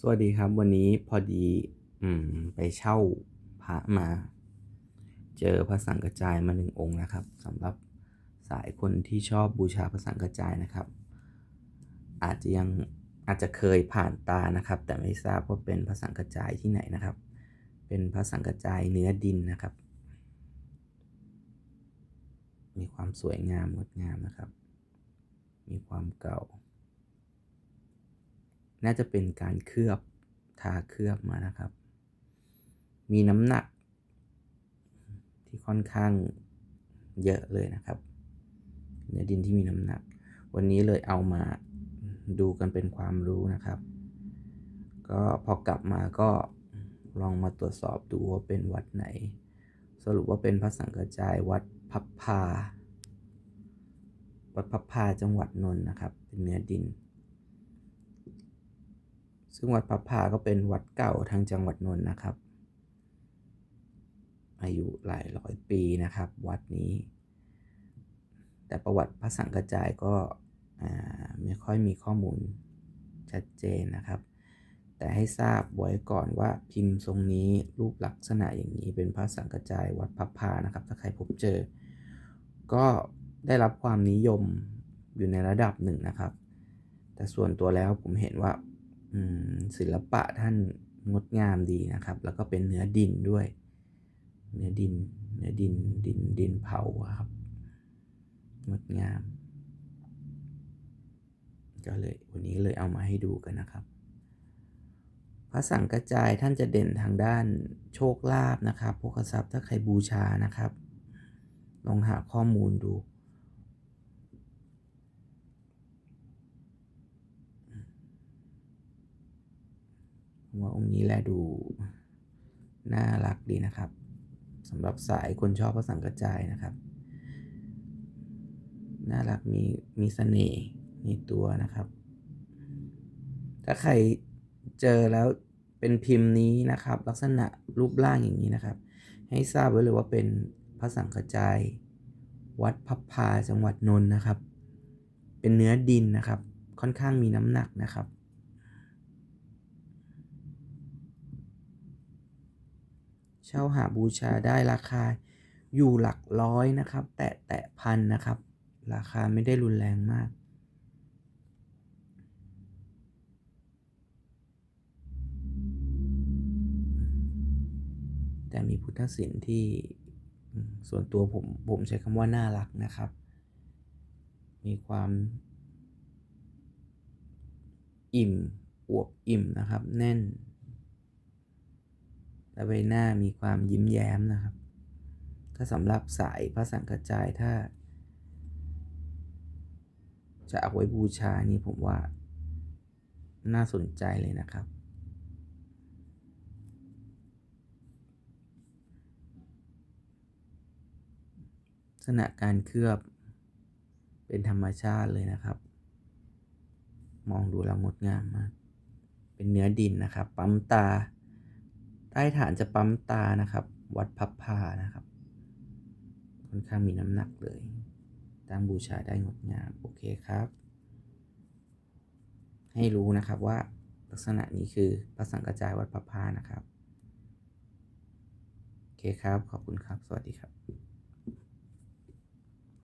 สวัสดีครับ วันนี้พอดี อืม ไปเช่าพระมา เจอพระสังกระจายมาหนึ่งองค์นะครับสำหรับสายคนที่ชอบบูชาพระสังกระจายนะครับ อาจจะยังอาจจะเคยผ่านตานะครับ แต่ไม่ทราบว่าเป็นพระสังกระจายที่ไหนนะครับ เป็นพระสังกระจายเนื้อดินนะครับ มีความสวยงามงดงามนะครับ มีความเก่า น่าจะเป็นการเคลือบทาเคลือบมานะครับ มีน้ำหนัก ที่ค่อนข้างเยอะเลยนะครับเนื้อดินที่มีน้ำหนัก วันนี้เลยเอามาดูกันเป็นความรู้นะครับ ก็พอกลับมาก็ลองมาตรวจสอบดูว่าเป็นวัดไหน สรุปว่าเป็นพระสังกจายวัดพับพา วัดพับพาจังหวัดนนท์นะครับ เป็นเนื้อดิน ซึ่งวัดพับพาก็เป็นวัดเก่าทางจังหวัดนนท์นะครับ อายุหลายร้อยปีนะครับ วัดนี้ แต่ประวัติพระสังกระจายก็ไม่ค่อยมีข้อมูลชัดเจนนะครับ แต่ให้ทราบไว้ก่อนว่าพิมพ์ทรงนี้รูปลักษณะอย่างนี้เป็นพระสังกระจายวัดพับพานะครับ ถ้าใครพบเจอ ก็ได้รับความนิยมอยู่ในระดับหนึ่งนะครับ แต่ส่วนตัวแล้วผมเห็นว่า ศิลปะท่านงดงามดีนะครับ แล้วก็เป็นเนื้อดินด้วย เนื้อดิน เนื้อดิน ดิน ดินเผาครับ งดงาม ก็เลยวันนี้เลยเอามาให้ดูกันนะครับ พระสังกระจายท่านจะเด่นทางด้านโชคลาภนะครับพวกทรัพย์ถ้าใครบูชานะครับ ลองหาข้อมูลดู ว่าองค์นี้แลดู น่ารักดีนะครับสำหรับสายคนชอบพระสังกระจายนะครับ น่ารักมีมีเสน่ห์ในตัวนะครับ ถ้าใครเจอแล้วเป็นพิมพ์นี้นะครับ ลักษณะรูปร่างอย่างนี้นะครับ ให้ทราบไว้เลยว่าเป็นพระสังกระจาย วัดพับพาจังหวัดนนท์นะครับ เป็นเนื้อดินนะครับ ค่อนข้างมีน้ำหนักนะครับ เช่าหาบูชาได้ราคาอยู่หลักร้อยนะครับ แตะแตะพันนะครับ ราคาไม่ได้รุนแรงมากแต่มีพุทธศิลป์ที่ส่วนตัวผมผมใช้คำว่าน่ารักนะครับ มีความอิ่มอวบอิ่มนะครับ แน่น และใบหน้ามีความยิ้มแย้มนะครับ ถ้าสำหรับสายพระสังกระจายถ้า จะเอาไว้บูชานี่ผมว่า น่าสนใจเลยนะครับ ลักษณะการเคลือบเป็นธรรมชาติเลยนะครับ มองดูแล้วงดงามมาก เป็นเนื้อดินนะครับ ปั๊มตา ใต้ฐานจะปั๊มตานะครับ วัดพับพานะครับ ค่อนข้างมีน้ำหนักเลยตั้งบูชาได้งดงาม โอเคครับ ให้รู้นะครับว่าลักษณะนี้คือพระสังกระจายวัดพับพานะครับ โอเคครับ ขอบคุณครับ สวัสดีครับ